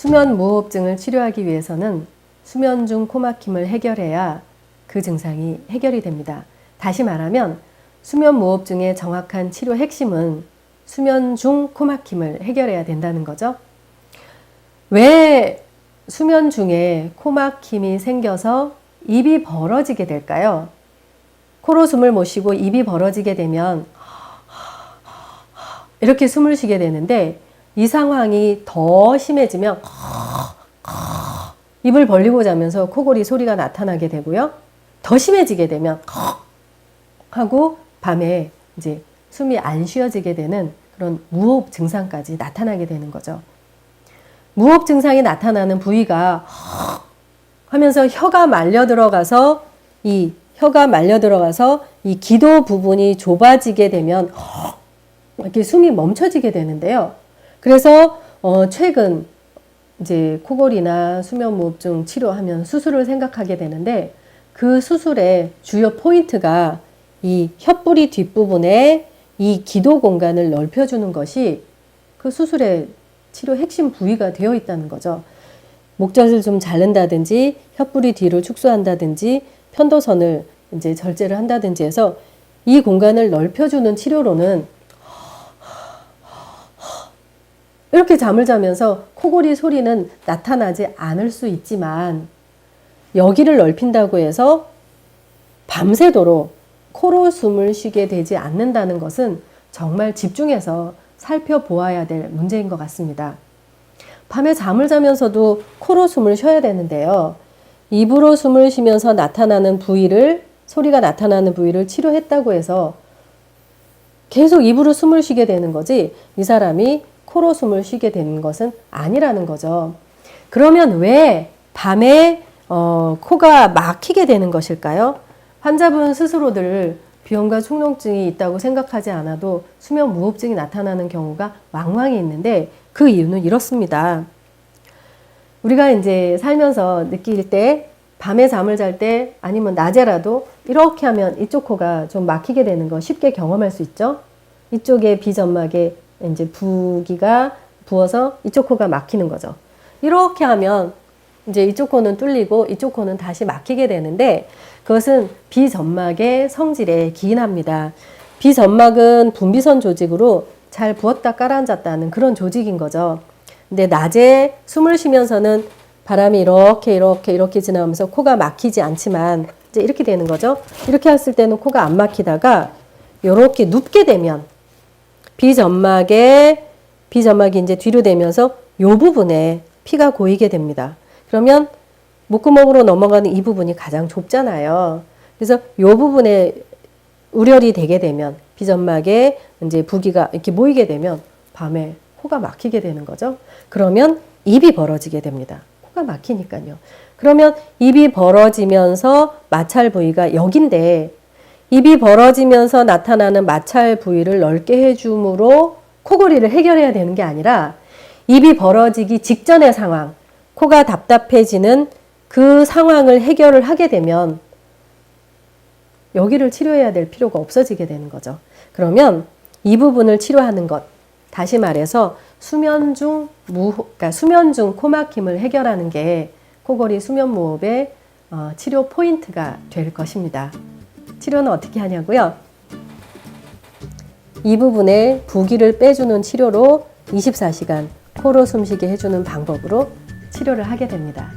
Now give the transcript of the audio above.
수면 무호흡증을 치료하기 위해서는 수면 중 코막힘을 해결해야 그 증상이 해결이 됩니다. 다시 말하면 수면 무호흡증의 정확한 치료 핵심은 수면 중 코막힘을 해결해야 된다는 거죠. 왜 수면 중에 코막힘이 생겨서 입이 벌어지게 될까요? 코로 숨을 못 쉬고 입이 벌어지게 되면 이렇게 숨을 쉬게 되는데 이 상황이 더 심해지면 입을 벌리고 자면서 코골이 소리가 나타나게 되고요. 더 심해지게 되면 하고 밤에 이제 숨이 안 쉬어지게 되는 그런 무호흡 증상까지 나타나게 되는 거죠. 무호흡 증상이 나타나는 부위가 하면서 혀가 말려 들어가서 이 혀가 말려 들어가서 이 기도 부분이 좁아지게 되면 이렇게 숨이 멈춰지게 되는데요. 그래서 어 최근 이제 코골이나 수면무호흡증 치료하면 수술을 생각하게 되는데 그 수술의 주요 포인트가 이 혀뿌리 뒷부분에 이 기도 공간을 넓혀주는 것이 그 수술의 치료 핵심 부위가 되어 있다는 거죠. 목젖을 좀 자른다든지 혀뿌리 뒤를 축소한다든지 편도선을 이제 절제를 한다든지 해서 이 공간을 넓혀주는 치료로는 이렇게 잠을 자면서 코골이 소리는 나타나지 않을 수 있지만 여기를 넓힌다고 해서 밤새도록 코로 숨을 쉬게 되지 않는다는 것은 정말 집중해서 살펴보아야 될 문제인 것 같습니다. 밤에 잠을 자면서도 코로 숨을 쉬어야 되는데요. 입으로 숨을 쉬면서 나타나는 부위를, 소리가 나타나는 부위를 치료했다고 해서 계속 입으로 숨을 쉬게 되는 거지, 이 사람이 코로 숨을 쉬게 되는 것은 아니라는 거죠. 그러면 왜 밤에 어, 코가 막히게 되는 것일까요? 환자분 스스로들 비염과 축농증이 있다고 생각하지 않아도 수면 무호흡증이 나타나는 경우가 왕왕이 있는데 그 이유는 이렇습니다. 우리가 이제 살면서 느낄 때 밤에 잠을 잘 때 아니면 낮에라도 이렇게 하면 이쪽 코가 좀 막히게 되는 거 쉽게 경험할 수 있죠. 이쪽에 비점막에 이제 부기가 부어서 이쪽 코가 막히는 거죠. 이렇게 하면 이제 이쪽 코는 뚫리고 이쪽 코는 다시 막히게 되는데 그것은 비점막의 성질에 기인합니다. 비점막은 분비선 조직으로 잘 부었다 깔아앉았다는 그런 조직인 거죠. 근데 낮에 숨을 쉬면서는 바람이 이렇게 이렇게 이렇게 지나가면서 코가 막히지 않지만 이제 이렇게 되는 거죠. 이렇게 했을 때는 코가 안 막히다가 이렇게 눕게 되면 비점막에 비점막이 이제 뒤로 되면서 요 부분에 피가 고이게 됩니다. 그러면 목구멍으로 넘어가는 이 부분이 가장 좁잖아요. 그래서 요 부분에 우열이 되게 되면 비점막에 이제 부기가 이렇게 모이게 되면 밤에 코가 막히게 되는 거죠. 그러면 입이 벌어지게 됩니다. 코가 막히니까요. 그러면 입이 벌어지면서 마찰 부위가 여긴데 입이 벌어지면서 나타나는 마찰 부위를 넓게 해줌으로 코골이를 해결해야 되는 게 아니라 입이 벌어지기 직전의 상황, 코가 답답해지는 그 상황을 해결을 하게 되면 여기를 치료해야 될 필요가 없어지게 되는 거죠. 그러면 이 부분을 치료하는 것, 다시 말해서 수면 중 무, 그러니까 수면 중 코막힘을 해결하는 게 코골이 수면 무호흡의 어, 치료 포인트가 될 것입니다. 치료는 어떻게 하냐고요? 이 부분에 부기를 빼주는 치료로 24시간 코로 숨쉬게 해주는 방법으로 치료를 하게 됩니다.